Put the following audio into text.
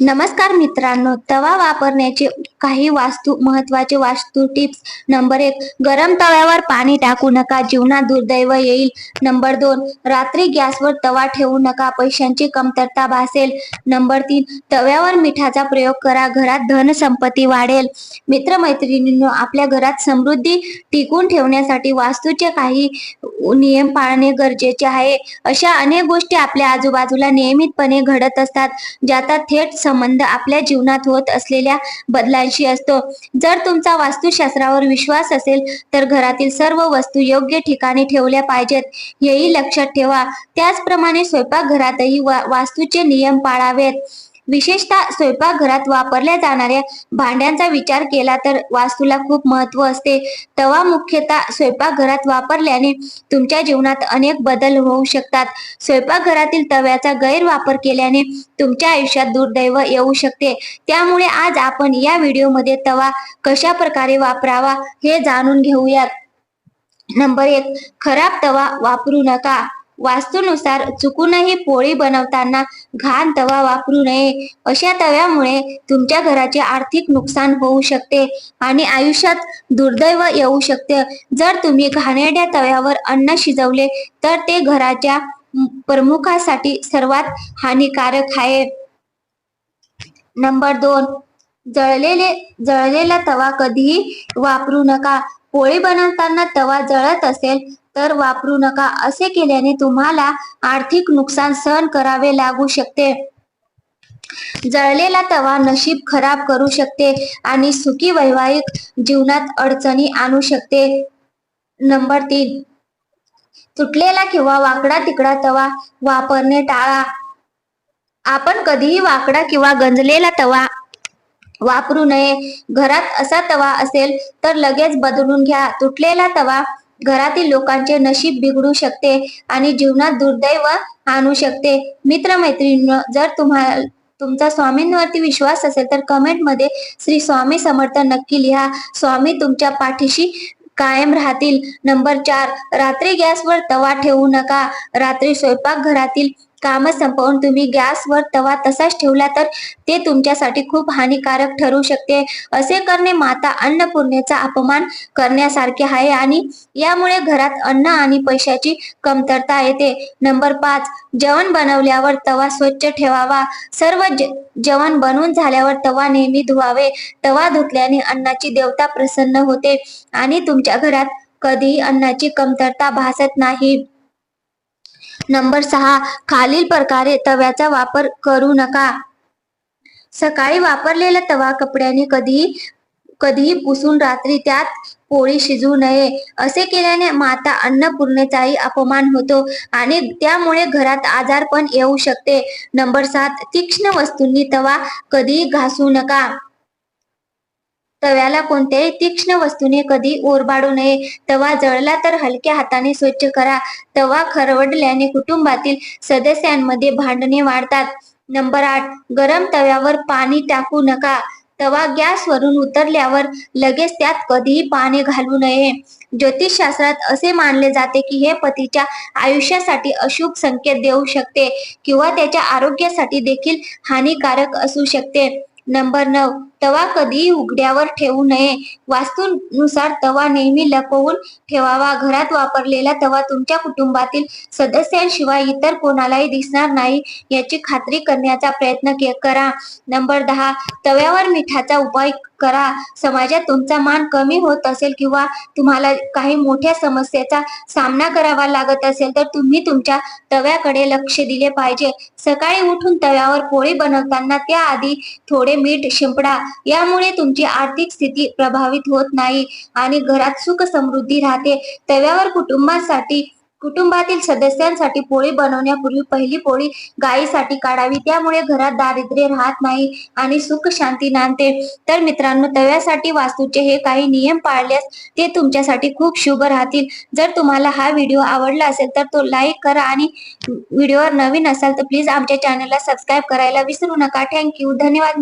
नमस्कार मित्रांनो तवा वापरण्याचे काही वास्तू महत्त्वाचे वास्तू टिप्स. नंबर एक गरम तव्यावर पाणी टाकू नका. जीवनात दुर्दैव येईल. नंबर दोन रात्री गॅसवर तवा ठेवू नका. पैशांची कमतरता भासेल. नंबर तीन तव्यावर मिठाचा प्रयोग करा. घरात धन संपत्ती वाढेल. मित्रमैत्रिणींनो आपल्या घरात समृद्धी टिकून ठेवण्यासाठी वास्तूचे काही नियम पाळणे गरजेचे आहे. अशा अनेक गोष्टी आपल्या आजूबाजूला नियमितपणे घडत असतात ज्याचा थेट संबंध आपल्या जीवनात होत असलेल्या बदलांशी असतो. जर तुमचा वास्तुशास्त्रावर विश्वास असेल तर घरातील सर्व वस्तू योग्य ठिकाणी ठेवल्या पाहिजेत. हेही लक्षात ठेवा. त्याचप्रमाणे स्वयंपाकघरातही वा वास्तूचे नियम पाळावेत. विशेषतः स्वयंपाकघरात वापरल्या जाणाऱ्या भांड्यांचा विचार केला तर वास्तूला खूप महत्त्व असते. तवा मुख्यतः स्वयंपाकघरात वापरल्याने तुमच्या जीवनात अनेक बदल होऊ शकतात. स्वयंपाकघरातील तव्याचा गैरवापर केल्याने तुमच्या आयुष्यात दुर्दैव येऊ शकते. त्यामुळे आज आपण या व्हिडिओमध्ये तवा कशा प्रकारे वापरावा हे जाणून घेऊयात. नंबर एक खराब तवा वापरू नका. वास्तूनुसार चुकूनही पोळी बनवताना घाण तवा वापरू नये. अशा तव्यामुळे तुमच्या घराचे आर्थिक नुकसान होऊ शकते आणि आयुष्यात दुर्दैव येऊ शकते. जर तुम्ही घाणेरड्या तव्यावर अन्न शिजवले तर ते घराच्या प्रमुखासाठी सर्वात हानिकारक आहे. नंबर दोन जळलेले जळलेला तवा कधीही वापरू नका. पोळी बनवताना तवा जळत असेल तर वापरू नका. असे केल्याने तुम्हाला आर्थिक नुकसान सहन करावे लागू शकते. जळलेला तवा नशीब खराब करू शकते आणि सुखी वैवाहिक जीवनात अडचणी आणू शकते. नंबर तीन. तुटलेला किंवा वाकडा तिकडा तवा वापरणे टाळा. आपण कधीही वाकडा किंवा गंजलेला तवा वापरू नये. घरात असा तवा असेल तर लगेच बदलून घ्या. तुटलेला तवा घरातील लोकांचे नशीब बिघडू शकते आणि जीवनात दुर्दैव आणू शकते. मित्रमैत्रिणी जर तुम्हाला तुमचा स्वामींवरती विश्वास असेल तर कमेंटमध्ये श्री स्वामी समर्थ नक्की लिहा. स्वामी तुमच्या पाठीशी कायम राहतील. नंबर चार रात्री गॅसवर तवा ठेवू नका. रात्री स्वयंपाक घरातील काम संपवून तुम्ही गॅसवर तवा तसाच ठेवला तर ते तुमच्यासाठी खूप हानिकारक ठरू शकते. असे करणे माता अन्नपूर्णेचा अपमान करण्यासारखे आहे आणि यामुळे घरात अन्न आणि पैशाची कमतरता येते. नंबर पाच जेवण बनवल्यावर तवा स्वच्छ ठेवावा. सर्व जेवण बनवून झाल्यावर तवा नेहमी धुवावे. तवा धुतल्याने अन्नाची देवता प्रसन्न होते आणि तुमच्या घरात कधीही अन्नाची कमतरता भासत नाही. नंबर सहा खालील प्रकारे तव्याचा वापर करू नका. सकाळी वापरलेला तवा कपड्याने कधीही कधीही पुसून रात्री त्यात पोळी शिजवू नये. असे केल्याने माता अन्नपूर्णेचाही अपमान होतो आणि त्यामुळे घरात आजार पण येऊ शकते. नंबर सात तीक्ष्ण वस्तूंनी तवा कधीही घासू नका. तव्याला कोणत्याही तीक्ष्ण वस्तूने कधी ओरबाडू नये. तवा जळला तर हलक्या हाताने स्वच्छ करा. तवा खरवडल्याने कुटुंबातील सदस्यांमध्ये भांडणे वाढतात. नंबर आठ गरम तव्यावर पाणी टाकू नका. तवा गॅसवरून उतरल्यावर लगेच त्यात कधीही पाणी घालू नये. ज्योतिषशास्त्रात असे मानले जाते की हे पतीच्या आयुष्यासाठी अशुभ संकेत देऊ शकते किंवा त्याच्या आरोग्यासाठी देखील हानिकारक असू शकते. नंबर नऊ. तवा कधीही उघड्यावर ठेवू नये. वास्तूनुसार तवा नेहमी लपवून ठेवावा. घरात वापरलेला तवा तुमच्या कुटुंबातील सदस्यांशिवाय इतर कोणालाही दिसणार नाही याची खात्री करण्याचा प्रयत्न करा. नंबर दहा. तव्यावर मिठाचा उपाय करा. समाजात तुमचा मान कमी होत असेल किंवा तुम्हाला काही मोठ्या समस्येचा सामना करावा लागत असेल तर तुम्ही तुमच्या तव्याकडे लक्ष दिले पाहिजे. सकाळी उठून तव्यावर पोळी बनवताना त्याआधी थोडे मीठ शिंपडा. यामुळे तुमची आर्थिक स्थिती प्रभावित होत नाही आणि घरात सुख समृद्धी राहते. तव्यावर कुटुंबासाठी कुटुंबातील सदस्यांसाठी पोळी बनवण्यापूर्वी पहिली पोळी गायीसाठी काढावी. त्यामुळे घरात दारिद्र्य राहत नाही आणि सुख शांती नांदते. तर मित्रांनो तव्यासाठी वास्तूचे हे काही नियम पाळल्यास ते तुमच्यासाठी खूप शुभ राहतील. जर तुम्हाला हा व्हिडिओ आवडला असेल तर तो लाईक करा आणि व्हिडिओवर नवीन असाल तर प्लीज आमच्या चॅनलला सबस्क्राईब करायला विसरू नका. थँक्यू. धन्यवाद.